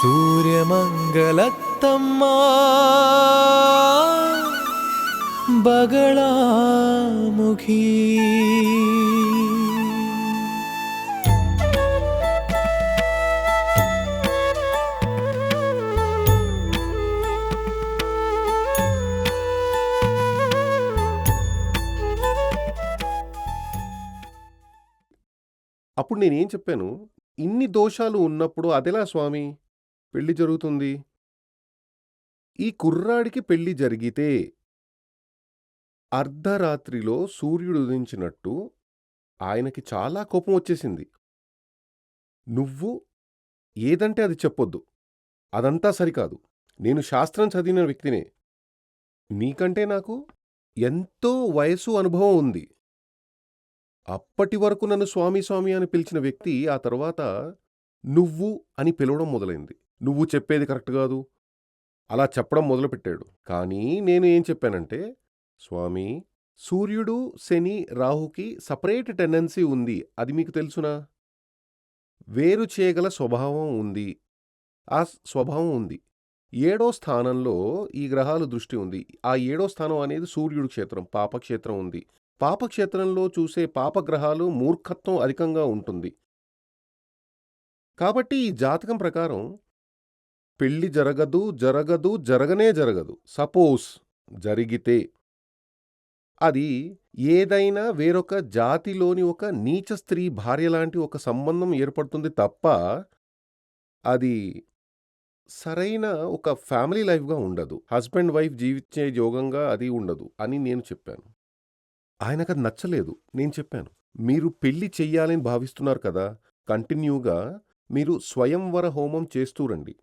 സൂര്യമംഗലത്തമ്മ ബഗളാമുഖി అప్పుడు నేనేం చెప్పాను? ఇన్ని దోషాలు ఉన్నప్పుడు అదెలా స్వామి? పెళ్ళి జరుగుతుంది? ఈ కుర్రాడికి పెళ్ళి జరిగితే అర్ధరాత్రిలో సూర్యుడు ఉదయించినట్టు ఆయనకి చాలా కోపం వచ్చేసింది. నువ్వు ఏదంటే అది చెప్పొద్దు. అదంతా సరికాదు. నేను శాస్త్రం చదివిన వ్యక్తినే. నీకంటే నాకు ఎంతో వయసు, అనుభవం ఉంది. అప్పటి వరకు నన్ను స్వామి స్వామి అని పిలిచిన వ్యక్తి ఆ తర్వాత నువ్వు అని పిలవడం మొదలైంది. నువ్వు చెప్పేది కరెక్ట్ కాదు అలా చెప్పడం మొదలుపెట్టాడు. కానీ నేను ఏం చెప్పానంటే, స్వామి సూర్యుడు, శని, రాహుకి సపరేట్ టెండెన్సీ ఉంది. అది మీకు తెలుసునా? వేరు చేయగల స్వభావం ఉంది. ఆ స్వభావం ఉంది. ఏడో స్థానంలో ఈ గ్రహాల దృష్టి ఉంది. ఆ ఏడో స్థానం అనేది సూర్యుడు క్షేత్రం. పాపక్షేత్రం ఉంది. పాపక్షేత్రంలో చూసే పాపగ్రహాలు మూర్ఖత్వం అధికంగా ఉంటుంది. కాబట్టి ఈ జాతకం ప్రకారం పెళ్ళి జరగదు, జరగదు, జరగనే జరగదు. సపోజ్ జరిగితే అది ఏదైనా వేరొక జాతిలోని ఒక నీచ స్త్రీ భార్యలాంటి ఒక సంబంధం ఏర్పడుతుంది తప్ప అది సరైన ఒక ఫ్యామిలీ లైఫ్‌గా ఉండదు. హస్బెండ్, వైఫ్ జీవించే యోగంగా అది ఉండదు అని నేను చెప్పాను. ఆయనకది నచ్చలేదు. నేను చెప్పాను. మీరు పెళ్ళి చెయ్యాలని భావిస్తున్నారు కదా! కంటిన్యూగా మీరు స్వయంవర హోమం చేస్తూ రండి.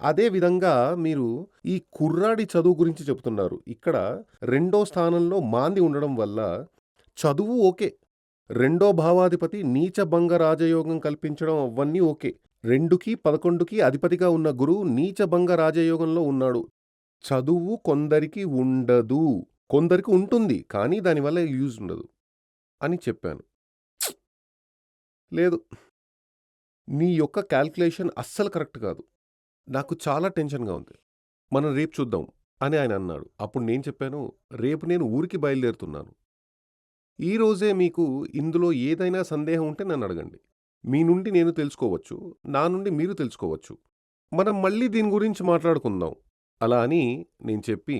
అదే విధంగా మీరు ఈ కుర్రాడి చదువు గురించి చెప్తున్నారు. ఇక్కడ రెండో స్థానంలో మాంది ఉండడం వల్ల చదువు ఓకే. రెండో భావాధిపతి నీచభంగ రాజయోగం కల్పించడం అవన్నీ ఓకే. 2కి, 11కి అధిపతిగా ఉన్న గురువు నీచభంగ రాజయోగంలో ఉన్నాడు. చదువు కొందరికి ఉండదు. కొందరికి ఉంటుంది. కానీ దానివల్ల యూజ్ ఉండదు. అని చెప్పాను. లేదు. నీ యొక్క క్యాల్కులేషన్ అస్సలు కరెక్ట్ కాదు. నాకు చాలా టెన్షన్‌గా ఉంది. మనం రేపు చూద్దాం అని ఆయన అన్నాడు. అప్పుడు నేను చెప్పాను, రేపు నేను ఊరికి బయలుదేరుతున్నాను. ఈరోజే మీకు ఇందులో ఏదైనా సందేహం ఉంటే నన్ను అడగండి. మీ నుండి నేను తెలుసుకోవచ్చు. నా నుండి మీరు తెలుసుకోవచ్చు. మనం మళ్ళీ దీని గురించి మాట్లాడుకుందాం. అలా అని నేను చెప్పి,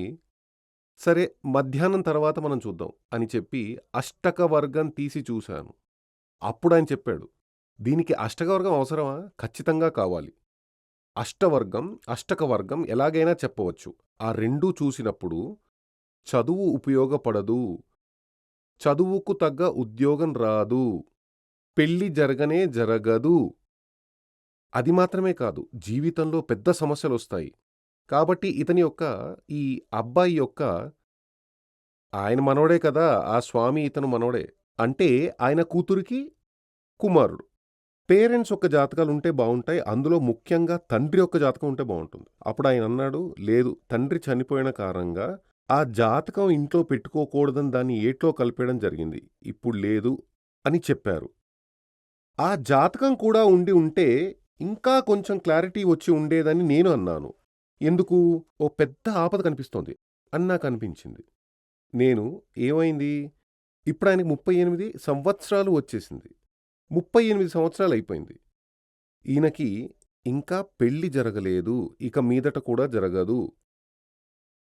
సరే మధ్యాహ్నం తర్వాత మనం చూద్దాం అని చెప్పి అష్టక వర్గం తీసి చూశాను. అప్పుడాయన చెప్పాడు. దీనికి అష్టకవర్గం అవసరమా? ఖచ్చితంగా కావాలి. అష్టవర్గం, అష్టకవర్గం ఎలాగైనా చెప్పవచ్చు. ఆ రెండూ చూసినప్పుడు చదువు ఉపయోగపడదు. చదువుకు తగ్గ ఉద్యోగం రాదు. పెళ్ళి జరగనే జరగదు. అది మాత్రమే కాదు. జీవితంలో పెద్ద సమస్యలొస్తాయి. కాబట్టి ఇతని యొక్క ఈ అబ్బాయి యొక్క ఆయన మనవడే కదా! ఆ స్వామి ఇతను మనవడే. అంటే ఆయన కూతురికి కుమారుడు. పేరెంట్స్ యొక్క జాతకాలుంటే బాగుంటాయి అందులో ముఖ్యంగా తండ్రి యొక్క జాతకం ఉంటే బాగుంటుంది అప్పుడు ఆయన అన్నాడు లేదు తండ్రి చనిపోయిన కారణంగా ఆ జాతకం ఇంట్లో పెట్టుకోకూడదని దాన్ని ఏట్లో కలిపేయడం జరిగింది. ఇప్పుడు లేదు అని చెప్పారు. ఆ జాతకం కూడా ఉండి ఉంటే ఇంకా కొంచెం క్లారిటీ వచ్చి ఉండేదని నేను అన్నాను. ఎందుకు? ఓ పెద్ద ఆపద కనిపిస్తోంది అని నాకనిపించింది. నేను ఏమైంది? ఇప్పుడు ఆయనకు ముప్పై ఎనిమిది సంవత్సరాలు వచ్చేసింది. ముప్పై ఎనిమిది సంవత్సరాలు అయిపోయింది ఈయనకి ఇంకా పెళ్ళి జరగలేదు. ఇక మీదట కూడా జరగదు.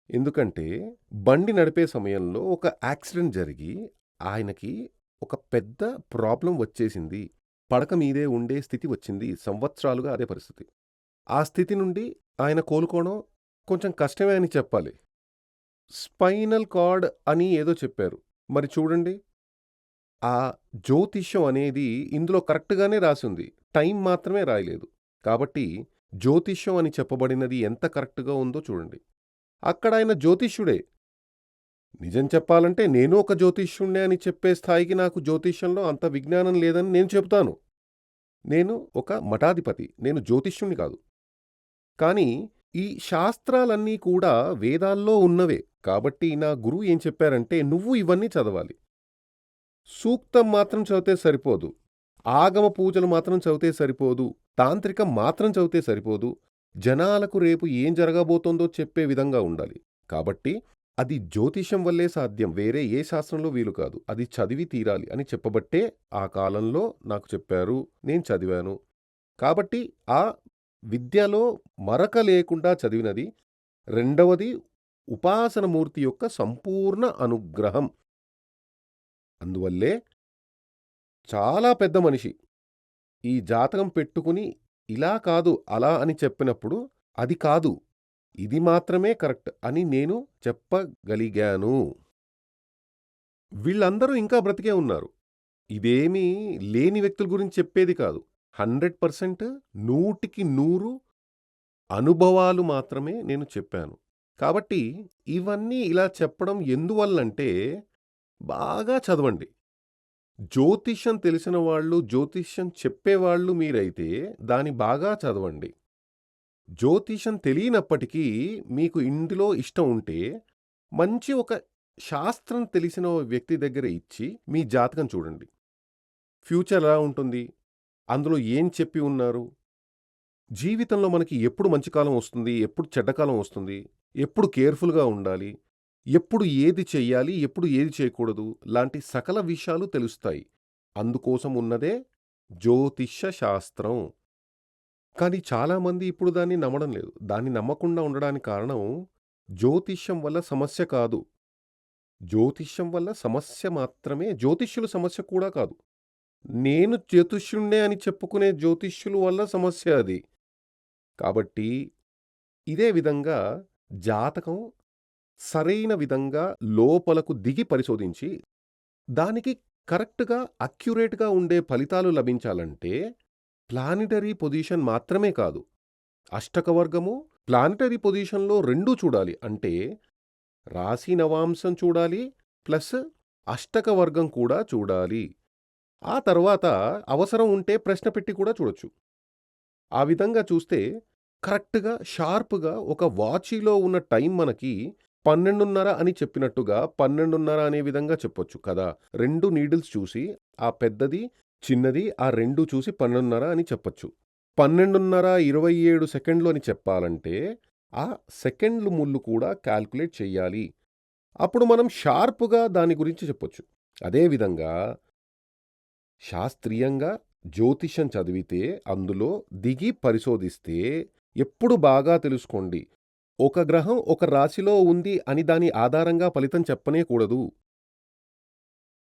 ఎందుకంటే బండి నడిపే సమయంలో ఒక యాక్సిడెంట్ జరిగి ఆయనకి ఒక పెద్ద ప్రాబ్లం వచ్చేసింది. పడక మీదే ఉండే స్థితి వచ్చింది. సంవత్సరాలుగా అదే పరిస్థితి. ఆ స్థితి నుండి ఆయన కోలుకోవడం కొంచెం కష్టమే అని చెప్పాలి. స్పైనల్ కార్డ్ అని ఏదో చెప్పారు. మరి చూడండి. ఆ జ్యోతిష్యం అనేది ఇందులో కరెక్ట్‌గానే రాసింది టైం మాత్రమే రాయలేదు. కాబట్టి జ్యోతిష్యం అని చెప్పబడినది ఎంత కరెక్ట్‌గా ఉందో చూడండి. అక్కడ ఆయన జ్యోతిష్యుడే. నిజం చెప్పాలంటే నేను ఒక జ్యోతిష్యుణ్ణే అని చెప్పే స్థాయికి నాకు జ్యోతిష్యంలో అంత విజ్ఞానం లేదని నేను చెబుతాను. నేను ఒక మఠాధిపతి. నేను జ్యోతిష్యుణ్ణి కాదు. కానీ ఈ శాస్త్రాలన్నీ కూడా వేదాల్లో ఉన్నవే. కాబట్టి నా గురువు ఏం చెప్పారంటే, నువ్వు ఇవన్నీ చదవాలి. సూక్తం మాత్రం చదివితే సరిపోదు. ఆగమ పూజలు మాత్రం చదివితే సరిపోదు. తాంత్రికం మాత్రం చదివితే సరిపోదు. జనాలకు రేపు ఏం జరగబోతోందో చెప్పే విధంగా ఉండాలి. కాబట్టి అది జ్యోతిషం వల్లే సాధ్యం. వేరే ఏ శాస్త్రంలో వీలు కాదు. అది చదివి తీరాలి అని చెప్పబట్టే ఆ కాలంలో నాకు చెప్పారు. నేను చదివాను. కాబట్టి ఆ విద్యలో మరక లేకుండా చదివినది రెండవది ఉపాసనమూర్తి యొక్క సంపూర్ణ అనుగ్రహం. అందువల్లే చాలా పెద్ద మనిషి. ఈ జాతకం పెట్టుకుని ఇలా కాదు అలా అని చెప్పినప్పుడు అది కాదు. ఇది మాత్రమే కరెక్ట్ అని నేను చెప్పగలిగాను. వీళ్ళందరూ ఇంకా బ్రతికే ఉన్నారు. ఇదేమీ లేని వ్యక్తుల గురించి చెప్పేది కాదు. హండ్రెడ్ పర్సెంట్ నూటికి నూరు అనుభవాలు మాత్రమే నేను చెప్పాను. కాబట్టి ఇవన్నీ ఇలా చెప్పడం ఎందువల్లంటే బాగా చదవండి. జ్యోతిష్యం తెలిసిన వాళ్ళు జ్యోతిష్యం చెప్పేవాళ్ళు మీరైతే దాని బాగా చదవండి. జ్యోతిషం తెలియనప్పటికీ మీకు ఇందులో ఇష్టం ఉంటే మంచి ఒక శాస్త్రం తెలిసిన వ్యక్తి దగ్గర ఇచ్చి మీ జాతకం చూడండి. ఫ్యూచర్ ఎలా ఉంటుంది? అందులో ఏం చెప్పి ఉన్నారు? జీవితంలో మనకి ఎప్పుడు మంచి కాలం వస్తుంది? ఎప్పుడు చెడ్డకాలం వస్తుంది? ఎప్పుడు కేర్ఫుల్గా ఉండాలి? ఎప్పుడు ఏది చెయ్యాలి ఎప్పుడు ఏది చేయకూడదు లాంటి సకల విషయాలు తెలుస్తాయి. అందుకోసం ఉన్నదే జ్యోతిష్య శాస్త్రం. కానీ చాలామంది ఇప్పుడు దాన్ని నమ్మడం లేదు. దాన్ని నమ్మకుండా ఉండడానికి కారణం జ్యోతిష్యం వల్ల సమస్య కాదు. జ్యోతిష్యం వల్ల సమస్య మాత్రమే జ్యోతిష్యుల సమస్య కూడా కాదు. నేను జ్యోతిష్యుణ్ణే అని చెప్పుకునే జ్యోతిష్యుల వల్ల సమస్య అది. కాబట్టి ఇదే విధంగా జాతకం సరైన విధంగా లోపలకు దిగి పరిశోధించి దానికి కరెక్ట్గా అక్యురేట్గా ఉండే ఫలితాలు లభించాలంటే ప్లానిటరీ పొజిషన్ మాత్రమే కాదు. అష్టకవర్గము ప్లానిటరీ పొజిషన్లో రెండూ చూడాలి. అంటే రాశి నవాంశం చూడాలి ప్లస్ అష్టకవర్గం కూడా చూడాలి. ఆ తర్వాత అవసరం ఉంటే ప్రశ్న పెట్టి కూడా చూడొచ్చు. ఆ విధంగా చూస్తే కరెక్ట్గా షార్ప్గా ఒక వాచీలో ఉన్న టైం మనకి పన్నెండున్నర అని చెప్పినట్టుగా పన్నెండున్నర అనే విధంగా చెప్పొచ్చు కదా. రెండు నీడిల్స్ చూసి ఆ పెద్దది చిన్నది ఆ రెండు చూసి పన్నెండున్నర అని చెప్పొచ్చు. పన్నెండున్నర ఇరవై ఏడు సెకండ్లు అని చెప్పాలంటే ఆ సెకండ్లు ముళ్ళు కూడా క్యాల్కులేట్ చెయ్యాలి. అప్పుడు మనం షార్ప్గా దాని గురించి చెప్పొచ్చు. అదేవిధంగా శాస్త్రీయంగా జ్యోతిషం చదివితే అందులో దిగి పరిశోధిస్తే ఎప్పుడు బాగా తెలుసుకోండి. ఒక గ్రహం ఒక రాశిలో ఉంది అని దాని ఆధారంగా ఫలితం చెప్పనేకూడదు.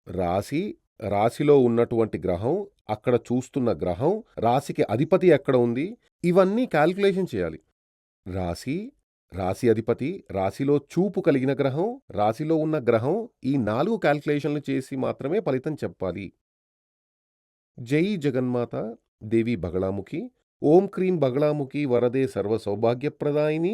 రాశి రాశిలో ఉన్నటువంటి గ్రహం అక్కడ చూస్తున్న గ్రహం రాశికి అధిపతి ఎక్కడ ఉంది? ఇవన్నీ క్యాల్కులేషన్ చేయాలి. రాశి రాశి అధిపతి రాశిలో చూపు కలిగిన గ్రహం రాశిలో ఉన్న గ్రహం ఈ నాలుగు క్యాల్కులేషన్లు చేసి మాత్రమే ఫలితం చెప్పాలి. జై జగన్మాత దేవి బగళాముఖి ఓం క్రీం బగళాముఖి వరదే సర్వ సౌభాగ్యప్రదాయిని